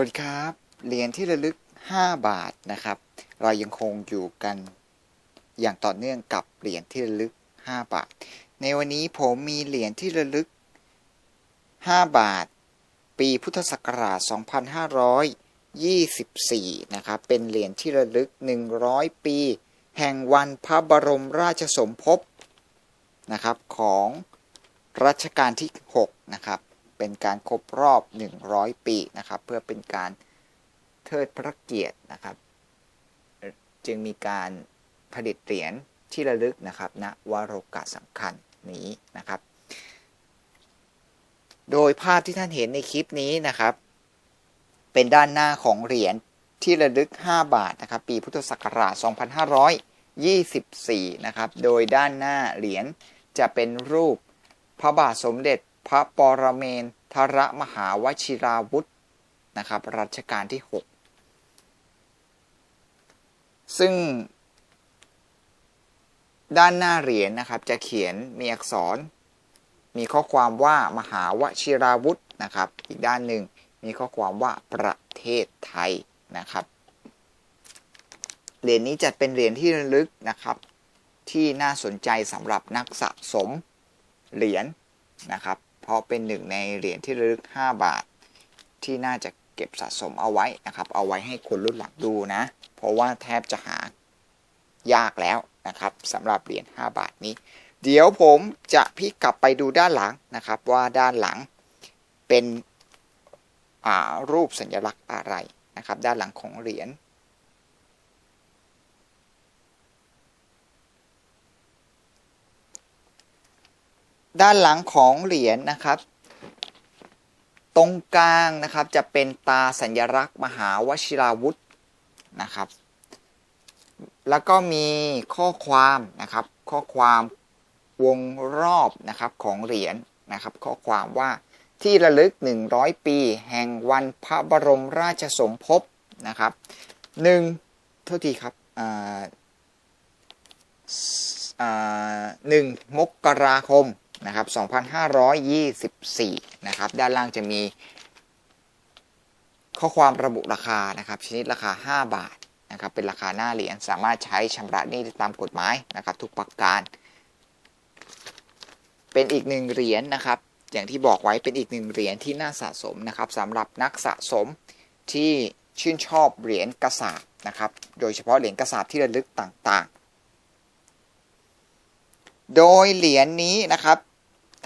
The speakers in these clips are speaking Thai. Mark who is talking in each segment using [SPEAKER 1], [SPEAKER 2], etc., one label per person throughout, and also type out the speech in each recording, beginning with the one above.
[SPEAKER 1] วัสดีครับ เหรียญที่ระลึก 5 บาทนะครับ เรายังคงอยู่กันอย่างต่อเนื่องกับเหรียญที่ระลึก 5 บาท ในวันนี้ผมมีเหรียญที่ระลึก 5 บาท ปีพุทธศักราช 2524 นะครับ เป็นเหรียญที่ระลึก 100 ปี แห่งวันพระบรมราชสมภพนะครับของรัชกาลที่ 6 นะครับ เป็นการครบรอบ 100 ปีนะครับเพื่อเป็นการเทิดพระเกียรตินะครับ จึงมีการผลิตเหรียญที่ระลึกนะครับณนะวโรกาสสำคัญนี้นะครับ โดยภาพที่ท่านเห็นในคลิปนี้นะครับ เป็นด้านหน้าของเหรียญที่ระลึก 5 บาทนะครับ ปีพุทธศักราช 2524 นะครับ โดยด้านหน้าเหรียญจะเป็นรูปพระบาทสมเด็จ พระปรเมนทรมหาวชิราวุธนะครับรัชกาลที่ 6 ซึ่ง ด้านหน้าเหรียญนะครับ จะเขียนมีอักษร มีข้อความว่ามหาวชิราวุธนะครับ อีกด้านหนึ่งมีข้อความว่าประเทศไทยนะครับเหรียญนี้จัดเป็นเหรียญที่ระลึกนะครับ ที่น่าสนใจสำหรับนักสะสมเหรียญนะครับ เพราะเป็นหนึ่งในเหรียญที่ระลึก 5 บาท ที่น่าจะเก็บสะสมเอาไว้นะครับ เอาไว้ให้คนรุ่นหลังดูนะ เพราะว่าแทบจะหายากแล้วนะครับสำหรับเหรียญ5บาทนี้ เดี๋ยวผมจะพลิกกลับไปดูด้านหลังนะครับว่าด้านหลังเป็นรูปสัญลักษณ์อะไรนะครับ ด้านหลังของเหรียญ ด้านหลังของเหรียญนนะครับ ตรงกลางนะครับจะเป็นตาสัญลักษณ์มหาวชิราวุธนะครับ แล้วก็มีข้อความนะครับ ข้อความวงรอบนะครับของเหรียญนะครับ ข้อความว่าที่ระลึก 100 ปี แห่งวันพระบรมราชสมภพนะครับหนึ่งโทษทีครับหนึ่งมกราคม นะครับ 2524 นะครับ ด้านล่างจะมี ข้อความระบุราคานะครับ ชนิดราคา 5 บาทนะครับ เป็นราคาหน้าเหรียญ สามารถใช้ชำระหนี้ตามกฎหมายนะครับ ทุกประการ เป็นอีกหนึ่งเหรียญนนะครับ อย่างที่บอกไว้เป็นอีกหนึ่งเหรียญที่น่าสะสมนะครับสำหรับนักสะสมที่ชื่นชอบเหรียญกระสาบนะครับ โดยเฉพาะเหรียญกระสาบที่ระลึกต่างๆ โดยเหรียญนนี้นะครับ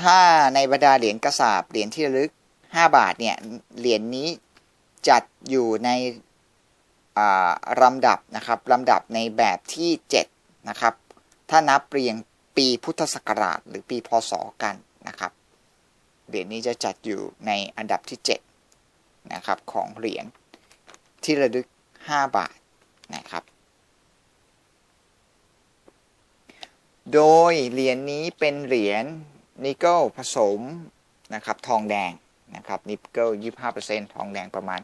[SPEAKER 1] ถ้าในบรรดาเหรียญกระสาบเหรียญที่ระลึก 5 บาทเนี่ยเหรียญนนี้จัดอยู่ในลำดับนะครับลำดับในแบบที่ 7 นะครับ ถ้านับเรียงปีพุทธศักราชหรือปีพศกันนะครับเหรียญนี้จะจัดอยู่ในอันดับที่ 7 นะครับของเหรียญที่ระลึก 5 บาทนะครับ โดยเหรียญนนี้เป็นเหรียญ นิกเกิลผสมนะครับทองแดงนะครับนิกเกิล25%ทองแดงประมาณ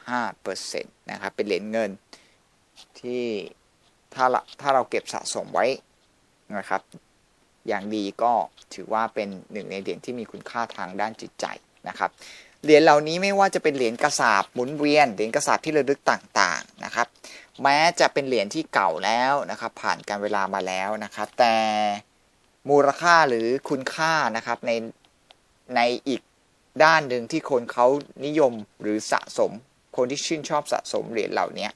[SPEAKER 1] 75%นะครับเป็นเหรียญเงินที่ถ้าถ้าเราเก็บสะสมไว้นะครับ อย่างดีก็ถือว่าเป็นหนึ่งในเหรียญที่มีคุณค่าทางด้านจิตใจนะครับเหรียญเหล่านี้ไม่ว่าจะเป็นเหรียญกระสาบหมุนเวียนเหรียญกระสาบที่ระลึกต่างๆนะครับ แม้จะเป็นเหรียญที่เก่าแล้วนะครับ ผ่านการเวลามาแล้วนะครับ แต่ มูลค่าหรือคุณค่านะครับในในอีกด้านหนึ่งที่คนเขานิยมหรือสะสม คนที่ชื่นชอบสะสมเหรียญเหล่านี้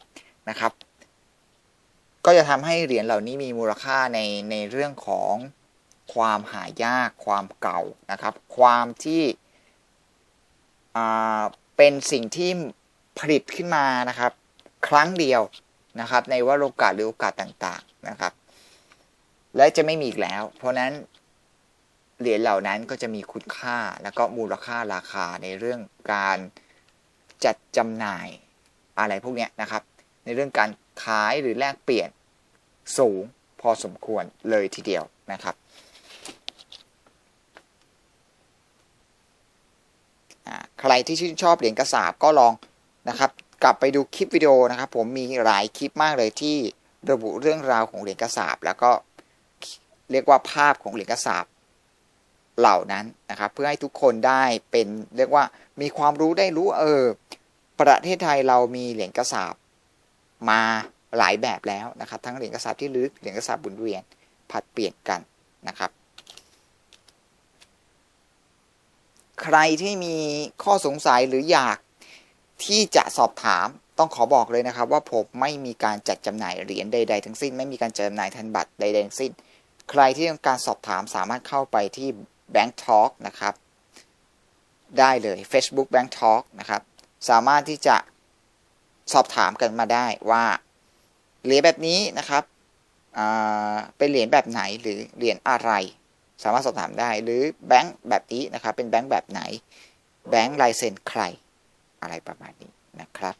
[SPEAKER 1] นะครับ ก็จะทำให้เหรียญเหล่านี้มีมูลค่าในในเรื่องของความหายากความเก่านะครับ ความที่เป็นสิ่งที่ผลิตขึ้นมานะครับ ครั้งเดียวนะครับ ในวโรกาสหรือโอกาสต่างๆนะครับ และจะไม่มีอีกแล้ว เพราะนั้นเหรียญเหล่านั้นก็จะมีคุณค่าแล้วก็มูลค่าราคาในเรื่องการจัดจำหน่ายอะไรพวกนี้นะครับ ในเรื่องการขายหรือแลกเปลี่ยนสูงพอสมควรเลยทีเดียวนะครับใครที่ชื่นชอบเหรียญกระสาบก็ลองนะครับ กลับไปดูคลิปวิดีโอนะครับ ผมมีหลายคลิปมากเลยที่ระบุเรื่องราวของเหรียญกระสาบแล้วก็ เรียกว่าภาพของเหรียญกระสาบเหล่านั้นนะครับเพื่อให้ทุกคนได้เป็นเรียกว่ามีความรู้ได้รู้เออประเทศไทยเรามีเหรียญกระสาบมาหลายแบบแล้วนะครับ ทั้งเหรียญกระสาบที่ลึกเหรียญกระสาบบุนเวียนผัดเปลี่ยนกันนะครับ ใครที่มีข้อสงสัยหรืออยากที่จะสอบถามต้องขอบอกเลยนะครับ ว่าผมไม่มีการจัดจำหน่ายเหรียญใด ๆ ทั้งสิ้น ไม่มีการจัดจำหน่ายธนบัตรใดๆทั้งสิ้น ใครที่ต้องการสอบถามสามารถเข้าไปที่ Bank Talk นะครับ ได้เลย Facebook Bank Talk นะครับ สามารถที่จะสอบถามกันมาได้ว่าเหรียญแบบนี้นะครับเป็นเหรียญแบบไหนหรือเหรียญอะไร สามารถสอบถามได้ หรือแบงค์แบบนี้นะครับ เป็นแบงค์แบบไหน แบงค์ลายเซ็นใครอะไรประมาณนี้นะครับ